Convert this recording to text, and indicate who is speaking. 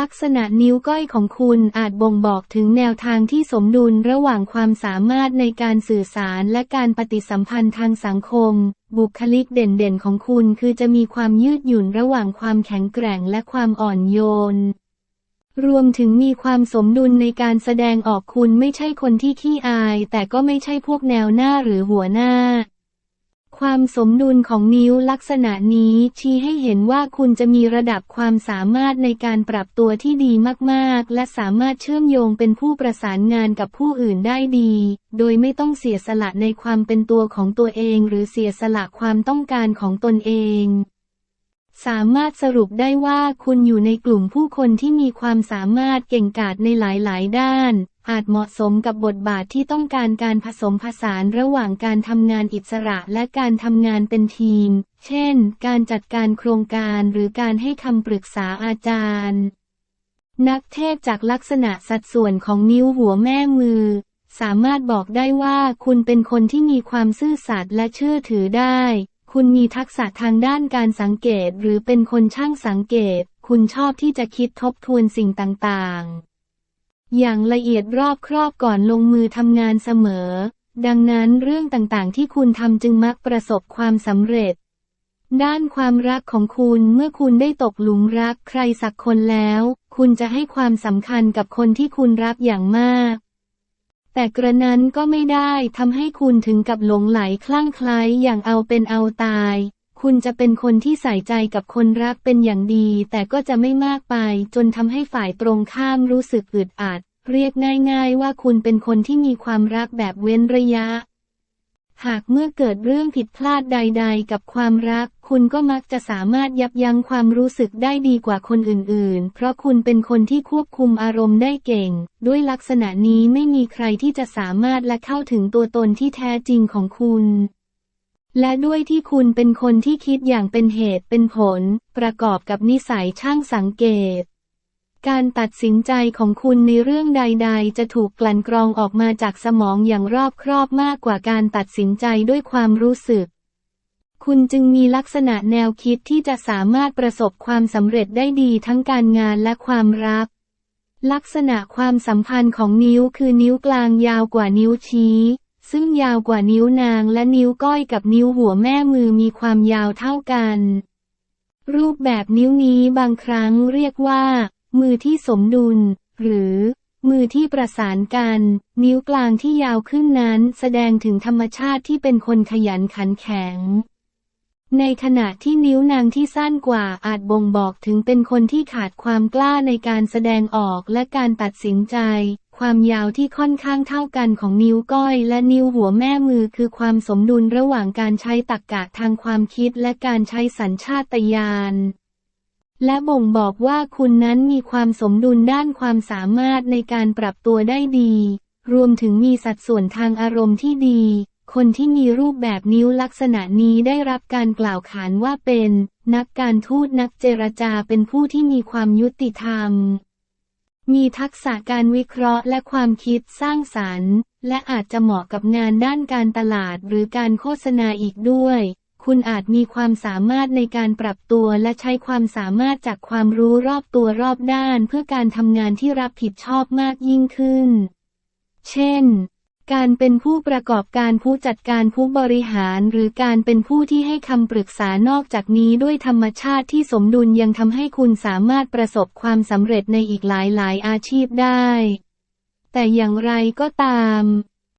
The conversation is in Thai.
Speaker 1: ลักษณะนิ้วก้อยของคุณอาจบ่งบอกถึงแนวทางที่สมดุลระหว่างความสามารถในการสื่อสารและการปฏิสัมพันธ์ทางสังคม บุคลิกเด่นๆของคุณคือจะมีความยืดหยุ่นระหว่างความแข็งแกร่งและความอ่อนโยน รวมถึงมีความสมดุลในการแสดงออกคุณไม่ใช่คนที่ขี้อาย แต่ก็ไม่ใช่พวกแนวหน้าหรือหัวหน้า ความสมดุลของนิ้วลักษณะนี้ชี้ให้เห็นว่าคุณจะมีระดับความสามารถในการปรับตัวที่ดีมากๆ และสามารถเชื่อมโยงเป็นผู้ประสานงานกับผู้อื่นได้ดี โดยไม่ต้องเสียสละในความเป็นตัวของตัวเอง หรือเสียสละความต้องการของตนเอง สามารถสรุปได้ว่าคุณอยู่ในกลุ่มผู้คนที่มีความสามารถเก่งกาจในหลายๆ ด้าน อาจเหมาะสมกับบทบาทที่ต้องการการผสมผสานระหว่างการทำงานอิสระและการทำงานเป็นทีม เช่น การจัดการโครงการหรือการให้คำปรึกษาอาจารย์ นักเทศจากลักษณะสัดส่วนของนิ้วหัวแม่มือ สามารถบอกได้ว่าคุณเป็นคนที่มีความซื่อสัตย์และเชื่อถือได้ คุณมีทักษะทางด้านการสังเกตหรือเป็นคนช่างสังเกต คุณชอบที่จะคิดทบทวนสิ่งต่างๆ อย่างละเอียดรอบครอบก่อนลงมือทำงานเสมอ ดังนั้นเรื่องต่างๆ ที่คุณทำจึงมักประสบความสำเร็จ ด้านความรักของคุณเมื่อคุณได้ตกหลุมรักใครสักคนแล้ว คุณจะให้ความสำคัญกับคนที่คุณรักอย่างมาก แต่กระนั้นก็ไม่ได้ทำให้คุณถึงกับหลงไหลคลั่งไคล้อย่างเอาเป็นเอาตาย คุณจะเป็นคนที่ใส่ใจกับคนรักเป็นอย่างดี แต่ก็จะไม่มากไป จนทำให้ฝ่ายตรงข้ามรู้สึกอึดอัด เรียกง่าย ๆ ว่าคุณเป็นคนที่มีความรักแบบเว้นระยะ หากเมื่อเกิดเรื่องผิดพลาดใด ๆ กับความรัก คุณก็มักจะสามารถยับยั้งความรู้สึกได้ดีกว่าคนอื่นๆ เพราะคุณเป็นคนที่ควบคุมอารมณ์ได้เก่ง ด้วยลักษณะนี้ไม่มีใครที่จะสามารถและเข้าถึงตัวตนที่แท้จริงของคุณและด้วยที่คุณเป็นคนที่คิดอย่างเป็นเหตุเป็นผล ประกอบกับนิสัยช่างสังเกต การตัดสินใจของคุณในเรื่องใด ๆ จะถูกกลั่นกรองออกมาจากสมองอย่างรอบครอบมากกว่าการตัดสินใจด้วยความรู้สึก คุณจึงมีลักษณะแนวคิดที่จะสามารถประสบความสำเร็จได้ดีทั้งการงานและความรัก ลักษณะความสัมพันธ์ของนิ้วคือนิ้วกลางยาวกว่านิ้วชี้ ซึ่งยาวกว่านิ้วนางและนิ้วก้อยกับนิ้วหัวแม่มือมีความยาวเท่ากัน รูปแบบนิ้วนี้บางครั้งเรียกว่า มือที่สมดุล หรือ มือที่ประสานกัน นิ้วกลางที่ยาวขึ้นนั้น แสดงถึงธรรมชาติที่เป็นคนขยันขันแข็ง ในขณะที่นิ้วนางที่สั้นกว่าอาจบ่งบอกถึงเป็นคนที่ขาดความกล้าในการแสดงออกและการตัดสินใจ ความยาวที่ค่อนข้างเท่ากันของนิ้วก้อย และนิ้วหัวแม่มือคือความสมดุลระหว่างการใช้ตรรกะทางความคิดและการใช้สัญชาตญาณ และบ่งบอกว่าคุณนั้นมีความสมดุลด้านความสามารถในการปรับตัวได้ดี รวมถึงมีสัดส่วนทางอารมณ์ที่ดี คนที่มีรูปแบบนิ้วลักษณะนี้ได้รับการกล่าวขานว่าเป็น นักการทูตนักเจรจาเป็นผู้ที่มีความยุติธรรม มีทักษะการวิเคราะห์และความคิดสร้างสรรค์ และอาจจะเหมาะกับงานด้านการตลาดหรือการโฆษณาอีกด้วย คุณอาจมีความสามารถในการปรับตัวและใช้ความสามารถจากความรู้รอบตัวรอบด้าน เพื่อการทำงานที่รับผิดชอบมากยิ่งขึ้น เช่น การเป็นผู้ประกอบการผู้จัดการผู้บริหารหรือการเป็นผู้ที่ให้คำปรึกษานอกจากนี้ด้วยธรรมชาติที่สมดุลยังทำให้คุณสามารถประสบความสำเร็จในอีกหลายหลายอาชีพได้ แต่อย่างไรก็ตาม